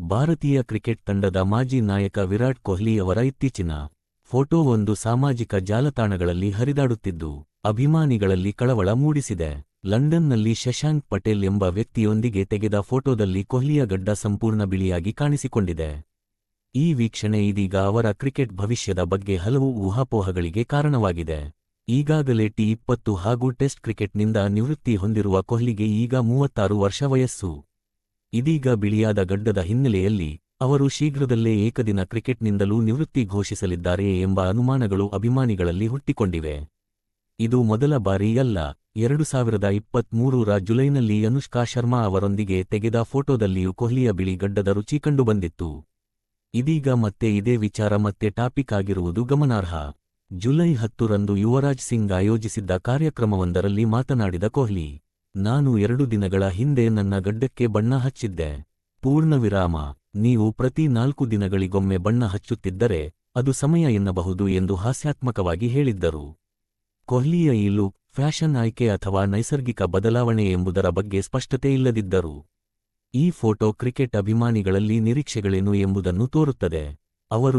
ಭಾರತೀಯ ಕ್ರಿಕೆಟ್ ತಂಡದ ಮಾಜಿ ನಾಯಕ ವಿರಾಟ್ ಕೊಹ್ಲಿ ಅವರ ಇತ್ತೀಚಿನ ಫೋಟೋವೊಂದು ಸಾಮಾಜಿಕ ಜಾಲತಾಣಗಳಲ್ಲಿ ಹರಿದಾಡುತ್ತಿದ್ದು, ಅಭಿಮಾನಿಗಳಲ್ಲಿ ಕಳವಳ ಮೂಡಿಸಿದೆ. ಲಂಡನ್ನಲ್ಲಿ ಶಶಾಂಕ್ ಪಟೇಲ್ ಎಂಬ ವ್ಯಕ್ತಿಯೊಂದಿಗೆ ತೆಗೆದ ಫೋಟೋದಲ್ಲಿ ಕೊಹ್ಲಿಯ ಗಡ್ಡ ಸಂಪೂರ್ಣ ಬಿಳಿಯಾಗಿ ಕಾಣಿಸಿಕೊಂಡಿದೆ. ಈ ವೀಕ್ಷಣೆ ಇದೀಗ ಅವರ ಕ್ರಿಕೆಟ್ ಭವಿಷ್ಯದ ಬಗ್ಗೆ ಹಲವು ಊಹಾಪೋಹಗಳಿಗೆ ಕಾರಣವಾಗಿದೆ. ಈಗಾಗಲೇ ಟಿ ಇಪ್ಪತ್ತು ಹಾಗೂ ಟೆಸ್ಟ್ ಕ್ರಿಕೆಟ್ನಿಂದ ನಿವೃತ್ತಿ ಹೊಂದಿರುವ ಕೊಹ್ಲಿಗೆ ಈಗ ಮೂವತ್ತಾರು ವರ್ಷ ವಯಸ್ಸು. ಇದೀಗ ಬಿಳಿಯಾದ ಗಡ್ಡದ ಹಿನ್ನೆಲೆಯಲ್ಲಿ ಅವರು ಶೀಘ್ರದಲ್ಲೇ ಏಕದಿನ ಕ್ರಿಕೆಟ್ನಿಂದಲೂ ನಿವೃತ್ತಿ ಘೋಷಿಸಲಿದ್ದಾರೆ ಎಂಬ ಅನುಮಾನಗಳು ಅಭಿಮಾನಿಗಳಲ್ಲಿ ಹುಟ್ಟಿಕೊಂಡಿವೆ. ಇದು ಮೊದಲ ಬಾರಿಯಲ್ಲ, ಎರಡು ಸಾವಿರದ ಇಪ್ಪತ್ಮೂರರ ಜುಲೈನಲ್ಲಿ ಅನುಷ್ಕಾ ಶರ್ಮಾ ಅವರೊಂದಿಗೆ ತೆಗೆದ ಫೋಟೋದಲ್ಲಿಯೂ ಕೊಹ್ಲಿಯ ಬಿಳಿ ಗಡ್ಡದ ರುಚಿ ಕಂಡುಬಂದಿತ್ತು. ಇದೀಗ ಮತ್ತೆ ಇದೇ ವಿಚಾರ ಮತ್ತೆ ಟಾಪಿಕ್ ಆಗಿರುವುದು ಗಮನಾರ್ಹ. ಜುಲೈ ಹತ್ತರಂದು ಯುವರಾಜ್ ಸಿಂಗ್ ಆಯೋಜಿಸಿದ್ದ ಕಾರ್ಯಕ್ರಮವೊಂದರಲ್ಲಿ ಮಾತನಾಡಿದ ಕೊಹ್ಲಿ ನಾನು ಎರಡು ದಿನಗಳ ಹಿಂದೆ ನನ್ನ ಗಡ್ಡಕ್ಕೆ ಬಣ್ಣ ಹಚ್ಚಿದ್ದೆ. ಪೂರ್ಣ ವಿರಾಮ, ನೀವು ಪ್ರತಿ ನಾಲ್ಕು ದಿನಗಳಿಗೊಮ್ಮೆ ಬಣ್ಣ ಹಚ್ಚುತ್ತಿದ್ದರೆ ಅದು ಸಮಯ ಎನ್ನಬಹುದು ಎಂದು ಹಾಸ್ಯಾತ್ಮಕವಾಗಿ ಹೇಳಿದ್ದರು. ಕೊಹ್ಲಿಯ ಈ ಫ್ಯಾಷನ್ ಆಯ್ಕೆ ಅಥವಾ ನೈಸರ್ಗಿಕ ಬದಲಾವಣೆ ಎಂಬುದರ ಬಗ್ಗೆ ಸ್ಪಷ್ಟತೆ ಇಲ್ಲದಿದ್ದರು. ಈ ಫೋಟೋ ಕ್ರಿಕೆಟ್ ಅಭಿಮಾನಿಗಳಲ್ಲಿ ನಿರೀಕ್ಷೆಗಳೇನು ಎಂಬುದನ್ನು ತೋರುತ್ತದೆ. ಅವರು